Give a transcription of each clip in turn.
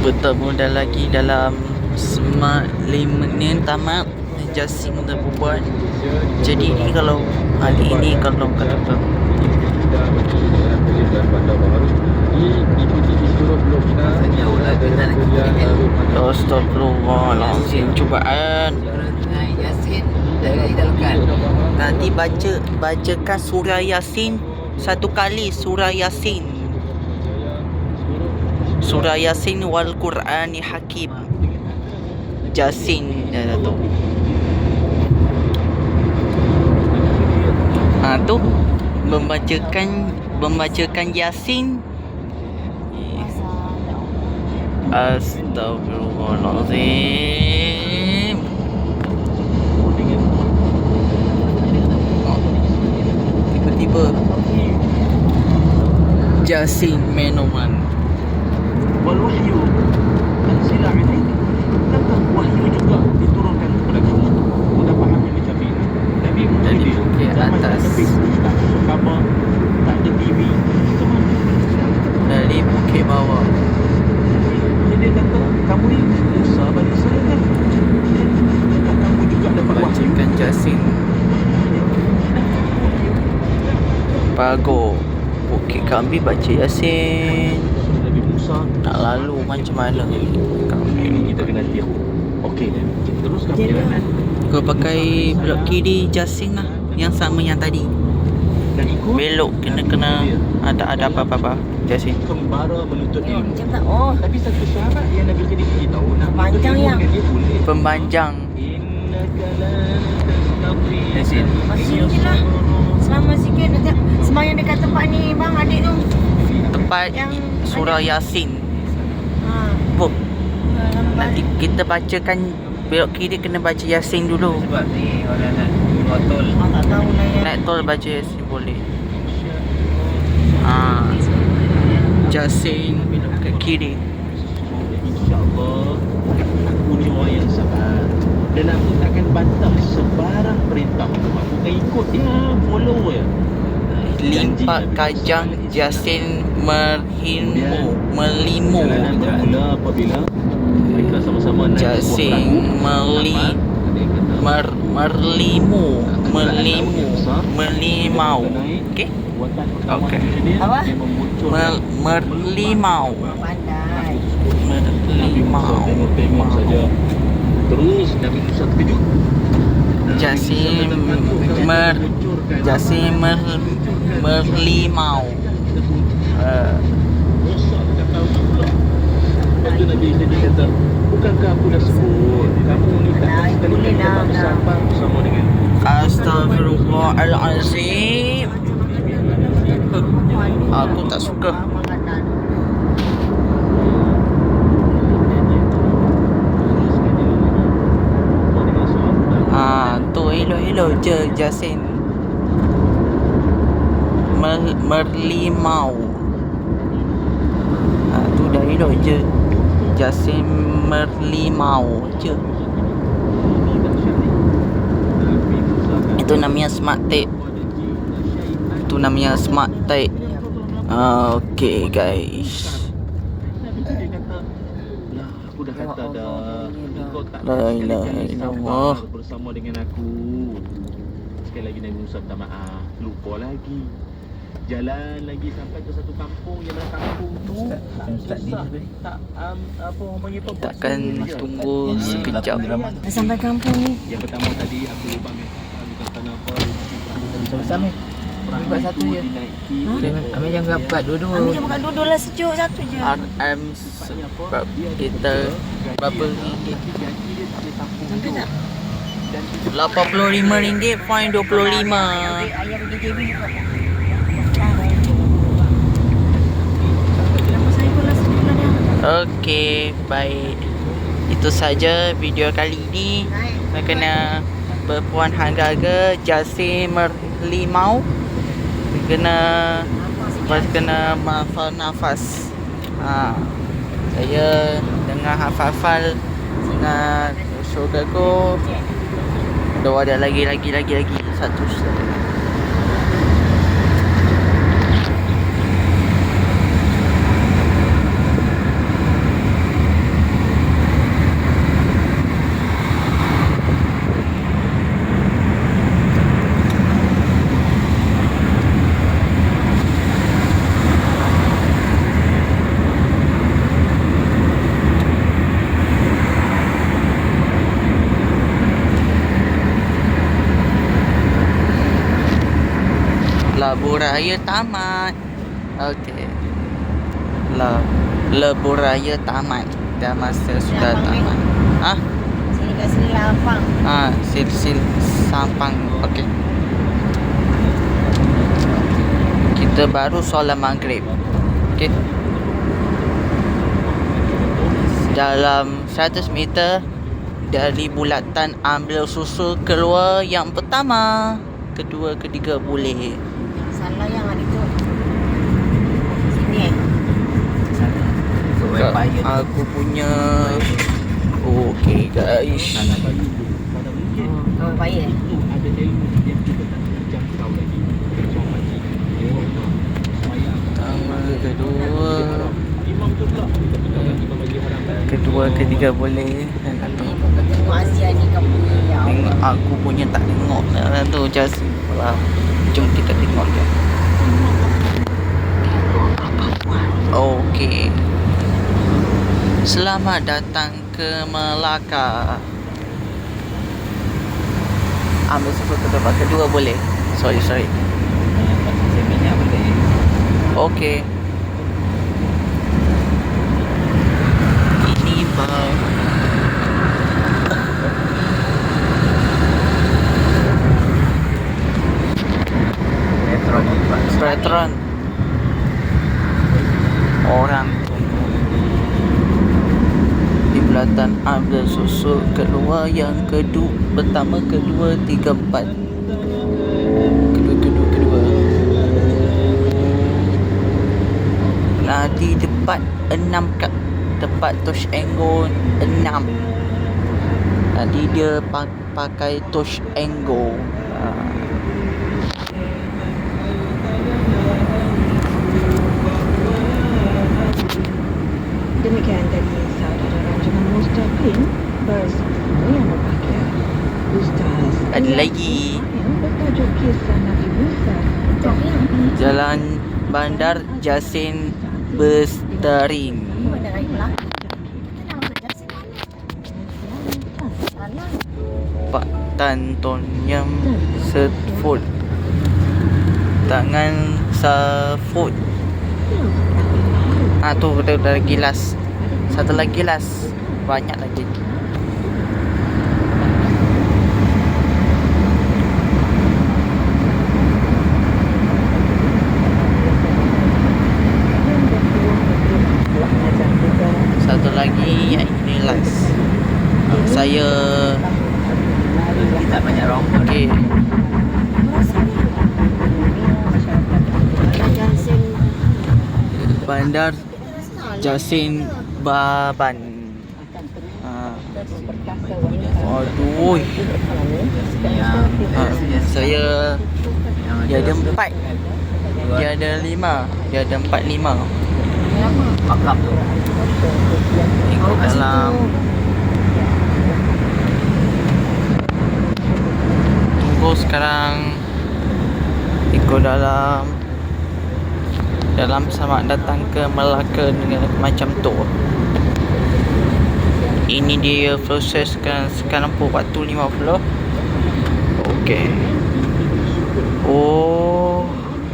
bertemu dah lagi dalam smart 5 menit tamat Jasing dah berbuat jadi ni kalau hari ini kalau kata Astagfirullahaladzim cubaan. Nanti baca bacakan surah Yasin. Satu kali surah Yasin. Surah Yasin wal Qur'ani Hakim. Jasin dah tu. Ha tu membacakan membacakan Yasin. Astagfirullahalazim. Tiba-tiba Jasin Menoman walwahyu tanzila alaihi maka wahyu juga diturunkan kepada kamu mudah faham yang macam ini Nabi Muhammad zaman yang lebih tak ada kamar tak ada TV itu mana? Dari bukit bawah jadi dia kata kamu ni Musa bagi saya kan? Dan kamu juga dapat wahyu kan jasin. Pago. Bukit Kambi baca Yasin Musa Nak lalu macam mana Ini kita kena diam Okey Kita teruskan perjalanan. Kau pakai belok kiri Jasin lah Yang sama yang tadi. Dan ikut Belok kena kena Ada ada apa-apa Jasin. Kembara menuntut ilmu. Macam tak? Oh, Tapi satu syarat yang Nabi Khidir beritahu Nabi Panjang beritahu yang. Pembanjang. Masih je lah. selama sikit nanti sembahyang dekat tempat ni bang adik tu. Tempat Yang Surah Yasin. Ha. Bob ya, lambat. Nanti kita bacakan Belok kiri kena baca Yasin dulu. Sebab ni orang nak tol. Ah, tak tahu lah ya. Naik tol baca Yasin boleh. Ah, Jasin belok ke kiri. InsyaAllah Aku ni orang yang sabar Dan aku takkan bantah sebarang perintah Aku. Akan ikut dia Follow je Limpak kajang Jasin merhimu Melimu Jasin meli mer, Merlimu Melimu Melimau Okey Okey. okay. dia Apa? Mer, Merlimau Merlimau Terus Nabi Musa terkejut Jasim mer Jasim mer, merlimau. Astaghfirullahalazim. Aku tak suka. Ah, tu elok-elok je Jasin. Mer, merlimau. Ah, tu dah elok je. Jasin merlimau je. Itu namanya smart tape. Itu namanya smart tape. Ah, okay guys. Kata aku dah kata dah Engkau tak La nak ilaha illallah. bersama dengan aku Sekali lagi Nabi Musa minta maaf Lupa lagi Jalan lagi sampai ke satu kampung Yang mana kampung tu tak susah Tak um, apa orang panggil apa Kita akan Bahasa dia. tunggu sekejap. sampai kampung ni. Yang pertama tadi aku lupa mention Bukan tanah apa Sama-sama. Buat satu je. Ha? Jangan, ambil jangan rapat dua-dua. Ambil je makan duduk lah sejuk satu je. RM sebab kita berapa ringgit? Sampai tak? RM85 point 25 Ayam DJB ni buat. Nama saya pun lah sejuk lah dia. Okey, baik. Itu saja video kali ini. Saya kena berpuan harga-harga Jasim Merlimau. Kena Lepas kena menghafal nafas. Ha. Saya dengar hafal-hafal Sangat syurga ko Doa ada lagi, lagi, lagi, lagi. Satu Labu Raya tamat. Okey. La Lebuh Raya tamat. Dah masa sudah Lapang, eh? tamat. Ah, Sini kat sini lapang. ah, sil sil sampang. Okey. Kita baru solat maghrib. Okey. Dalam 100 meter dari bulatan ambil susu keluar yang pertama. Kedua, ketiga boleh. Tu. Sini eh. Vampire. aku punya guys bagi Mana ringgit Oh, baik eh. Itu ada ilmu yang kita tak jangkau lagi Besok pagi Semayang Pertama, kedua ketiga boleh tengok aku punya tak tengok lah tu Just wow. Jom kita tengok je Okay Selamat datang ke Melaka Ambil susu kedua Kedua boleh Sorry sorry. Okey. Ini bang. Metron juga. Veteran. Orang. Di belakang ambil susu keluar yang kedua pertama kedua tiga empat kedua kedua kedua Nah di depan enam kat tempat touch angle enam Tadi dia pa- pakai touch angle Ah. Demikian tadi saudara rancangan Mustaqim bersama yang berbahagia Ustaz Ada lagi. yang bertajuk kisah Nabi Musa Jalan Bandar Jasin Bestering? Kita dah. Salah. Pak Tan Ton Yam Set Food Tangan Sa Food Ah tu ada, ada gilas Satu lagi gilas Banyak lagi. Satu lagi yang ini last. Ah, Saya Tak banyak Jangan sen. Bandar Jasin Baban. Ah. Aduh. Yang ah, Saya Dia ada empat. Dia ada lima. Dia ada empat lima. Pakap tu. Ikut dalam. Tunggu sekarang. Ikut dalam Dalam selamat datang ke Melaka dengan macam tu. Ini dia proses sekarang Sekarang pun waktu 50 Okay Oh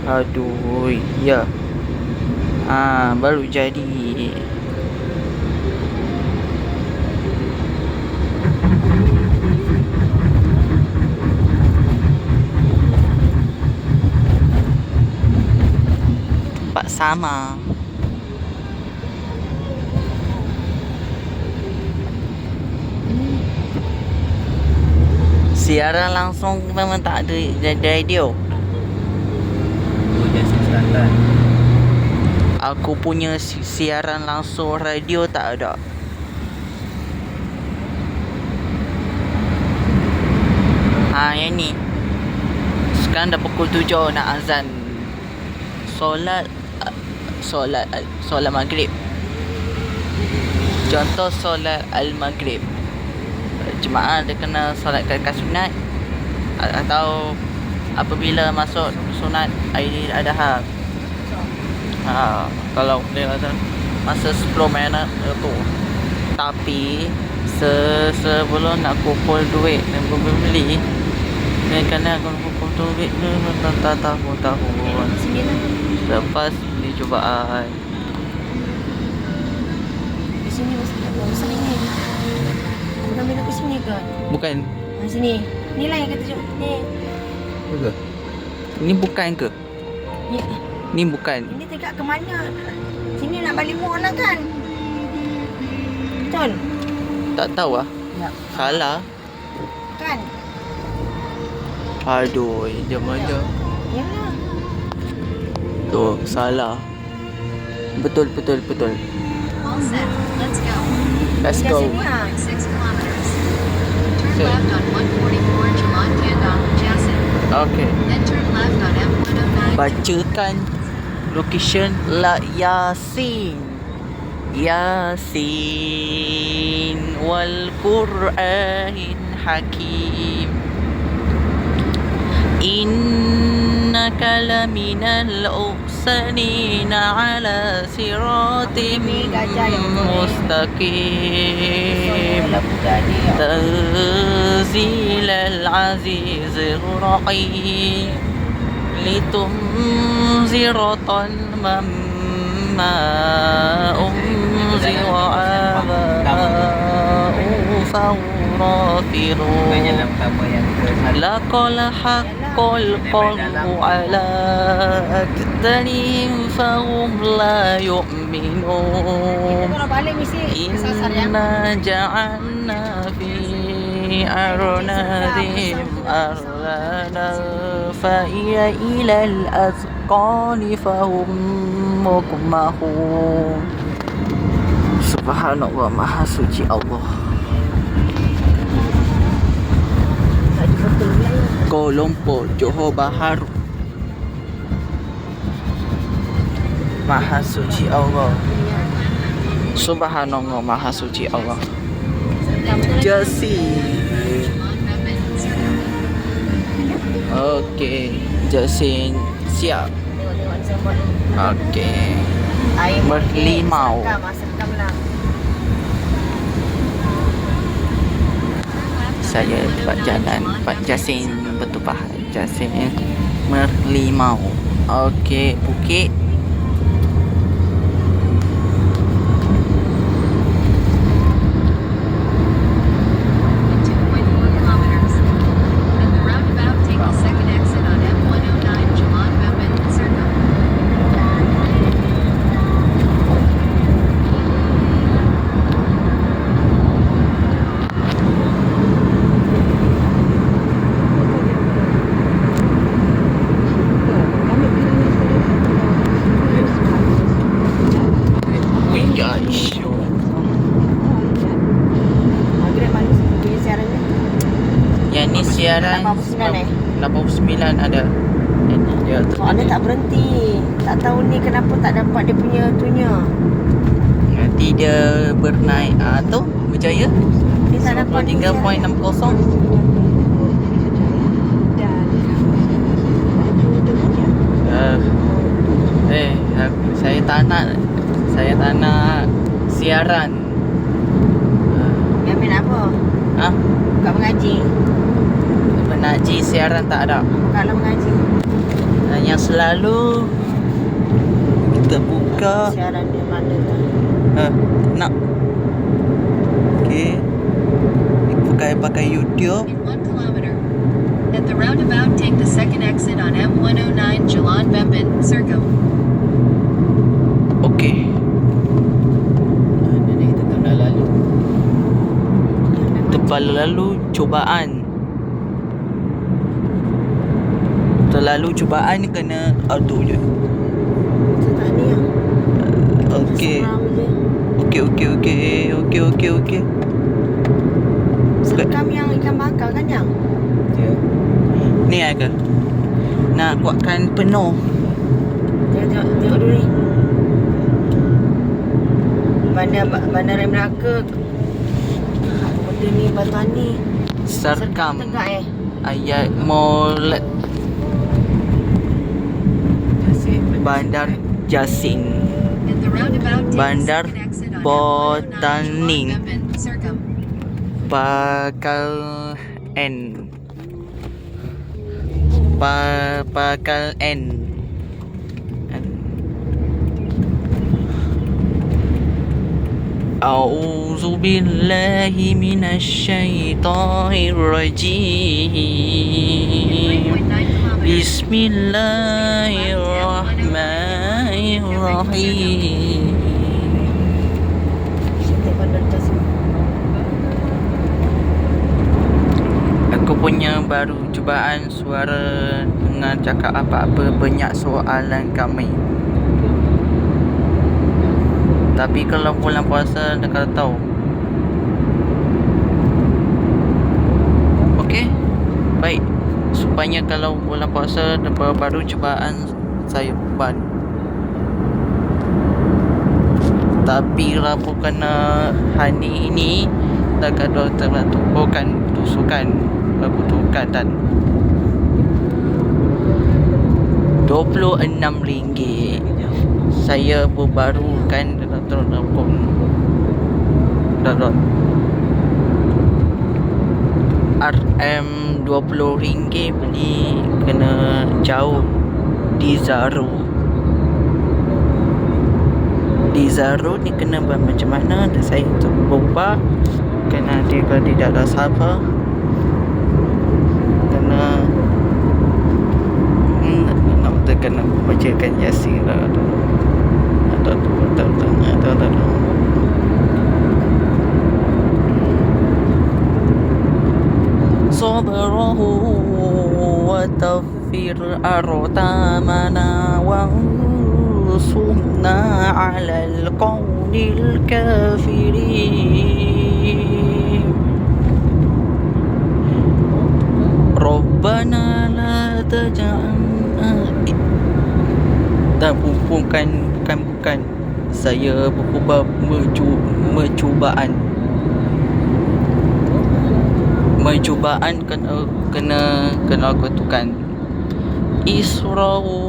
Aduh Ya. Ah, baru jadi. Tempat sama. Siaran langsung memang tak ada radio. Aku punya si- siaran langsung radio tak ada. Ha yang ni. Sekarang dah pukul 7 nak azan. Solat solat solat maghrib. Contoh solat al-maghrib. Jemaah dia kena solatkan sunat atau apabila masuk sunat Aidil Adha Ha, kalau dia kata masa 10 minit tu. Tapi se sebelum nak kumpul duit dan beli dia kena aku kumpul ni mentata tahun-tahun Sini lah. Lepas di cubaan Di sini mesti tahu. Sini ni. Bukan minum ke sini ke? Bukan Ha, sini. Ni lah yang kata jom. Ni. ke? Ni bukan ke? Ni. Ni bukan Ini tegak ke mana? Sini nak balik mall lah kan? Betul? Tak tahu lah Ya. Salah Kan? Aduh Jom aja Yalah. Tu salah Betul betul betul All set. Let's go. Let's go sini. 6 kilometers. Turn Okay. left on 144 Jalan Kendal, Jasin. Okay Then turn left on M109. Bacakan Location La Yasin Yasin Wal Qur'an Hakim Innaka إنك لمن الأحسنين على صراط مستقيم. تنزيل العزيز الرحيم. لتنذر طلما ما أنذر آباؤه فهم غافلون لك الحق القلب على أكثرهم فهم لا يؤمنون. إنا جعلنا في أرنادهم أرلانا فهي إلى الأذقان فهم مكمهون سبحان الله ما حسوتي الله. Kuala Lumpur Johor Bahru Maha Suci Allah Subhanallah Maha Suci Allah Circle. Okey Jasin siap. Okey Berlimau. Saya buat jalan Pak Jasin Jasin Merlimau. Okey Bukit In 2.4 kilometers. At the roundabout, take the second exit on M109 Jalan Bebek, Circle. Wih guys Maghrib manis punya siaran ni. Yang ni siaran 89 eh? 89 ada Ini dia tu Soalnya tak berhenti. Tak tahu ni kenapa tak dapat dia punya tunya. Nanti dia bernaik ah, tu Berjaya Dia tak dapat ni siaran. 93.60 uh, Eh aku, Saya tak nak Saya tak nak Siaran uh, main apa? Ah, Buka mengaji. Menaji siaran tak ada Bukanlah mengaji. Hanya selalu Kita buka Siaran dia mana tu. uh, Nak Okay Pakai pakai YouTube In 1 kilometer. At the roundabout, take the second exit on M109 Jalan Bebek, Circle. Okay Mana ni kita nak lalu Terlalu lalu cubaan Terlalu cubaan kena auto je Macam tak ni lah. Okay Seram je. Okay okay okay Okay okay okay Sekam yang ikan bakar kan yang? Ya. Ni lah ke Nak kuatkan penuh Tengok, tengok, tengok dulu ni. Bandar, bandar Raya Melaka. Benda ni batuan ni. Serkam Tegak eh. Ayat molek Jasin. Bandar Jasing At the roundabout, take Bandar the second exit on Botaning. M109 Jalan Bebek, Circle. Bakal N. Pa pakal N. N. A'udzu billahi minasyaitonir rajim 3.9 kilometers. Bismillahirrahmanirrahim Sintik bandar tasik. Aku punya baru cubaan suara dengan cakap apa-apa banyak soalan kami. Tapi kalau bulan puasa dah kata tahu. Okey. Baik. Supaya kalau bulan puasa baru cubaan saya ban. Tapi Rabu kena hari ini dah kada telah tubuhkan tusukan kebutuhan dan RM26 saya berbarukan dalam telefon dalam RM20 beli kena jauh di Zaro di Zaro ni kena buat macam mana dan saya tu berubah kena kalau tidak ada sabar kena hmm, nak kita kena bacakan yasin lah ada ada tu ada ada ada ada ada صبره وتغفر أرتامنا وانصرنا على القوم الكافرين ربنا لا تجعلنا dan bukan bukan bukan saya berubah mecu, mencubaan mencubaan kena kena kena kutukan isra'u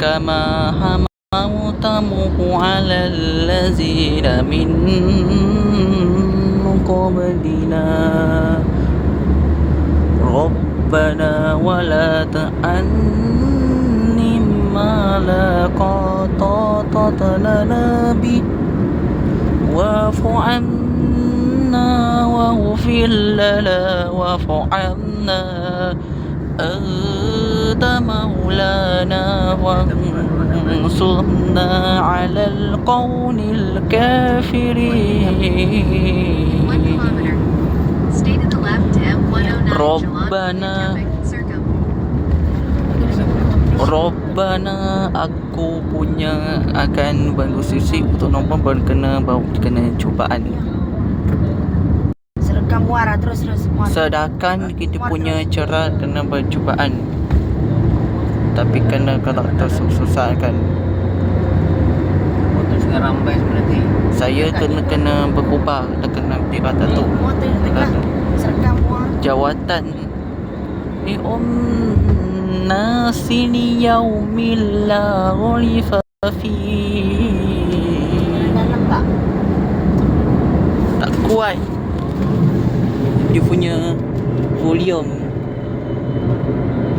kama hamawtamuhu ala allazina min qablina ربنا ولا تأني ما لا طاقة لنا به واعف عنا واغفر لنا واعف عنا أنت مولانا وانصرنا على القوم 1 الكافرين kilometer. Stay to the left to M109 Robbana. Jalan Circle. Robbana aku punya akan bantu sisi untuk nombor berkena bau kena cubaan. Serekam muara terus terus muara. Sedangkan kita punya cara kena bercubaan. Tapi kena kalau tersusah kan. Motor sekarang rambai sebenarnya. Saya kena kena berubah dan kena tu. Muara tu tengah. Muara. Jawatan Ni om nasi yaumil la ghalifa fi Dalam tak? tak kuat dia punya volume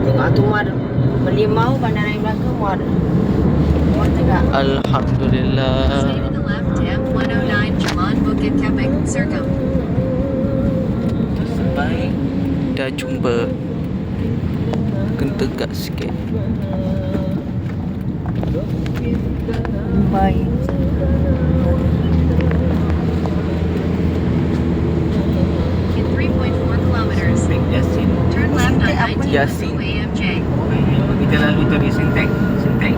Tengok tu muara. Beli mau bandar naik belakang tengah. Alhamdulillah Stay to the left to M109 Jalan Bukit Kepik Circle. sampai dah jumpa kena tegak sikit Baik. In 3.4 kilometers, Sintek Yasin. turn left on Apa 19 Yasin. Kita lalu tadi Sintek. Sintek.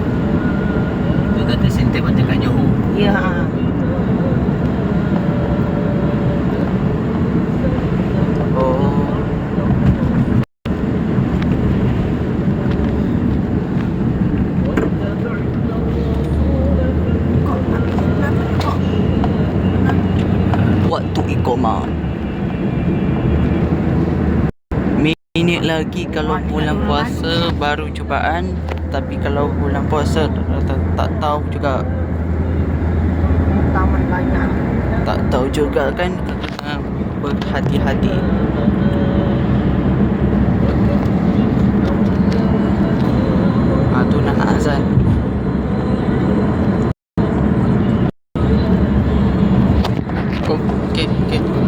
Itu kata Sintek macam kat Johor. Ya. ha. banyak lagi kalau bulan puasa baru cubaan. Tapi kalau bulan puasa tak, tak tahu juga. Tak tahu juga kan berhati-hati. Ah, okay, okay.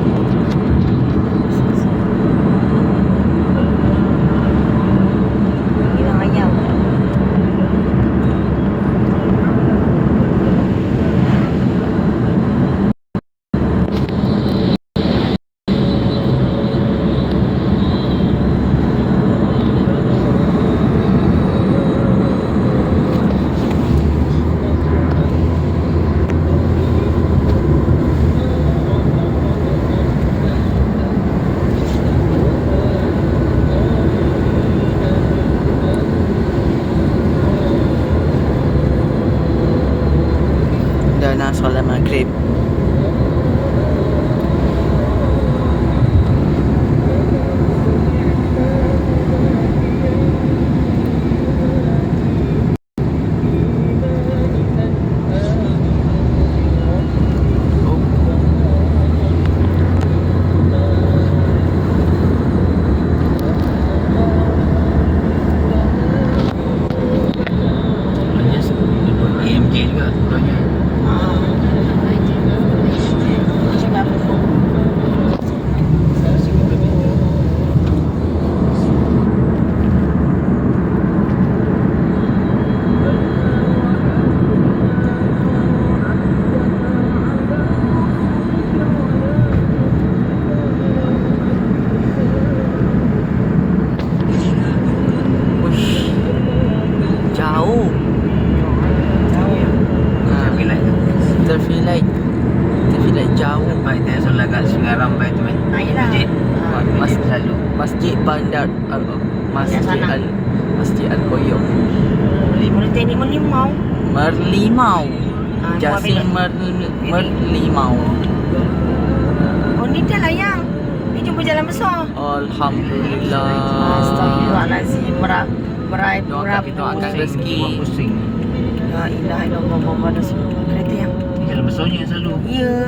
Masjid Al-Koyok Merli Politeknik Merlimau. Merlimau. Ah, Jasin Mer Merlimau. Oh ni dah lah yang Ni jumpa jalan besar. Alhamdulillah. Astagfirullahaladzim Merah Merah Merah Kita akan rezeki. Ya ilah Ya Allah Bapak ada semua Kereta yang Jalan besarnya selalu. Ya.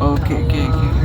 Okay, okay, okay.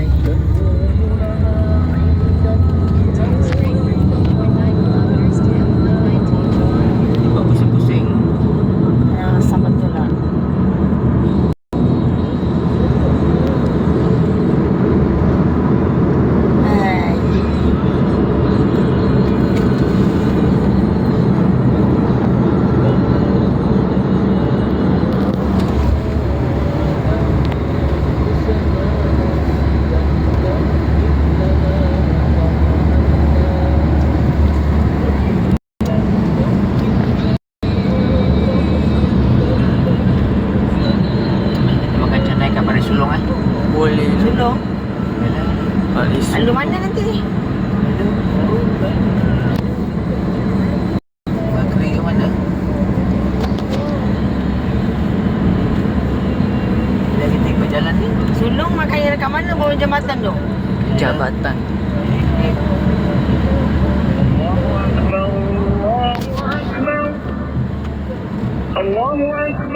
we you.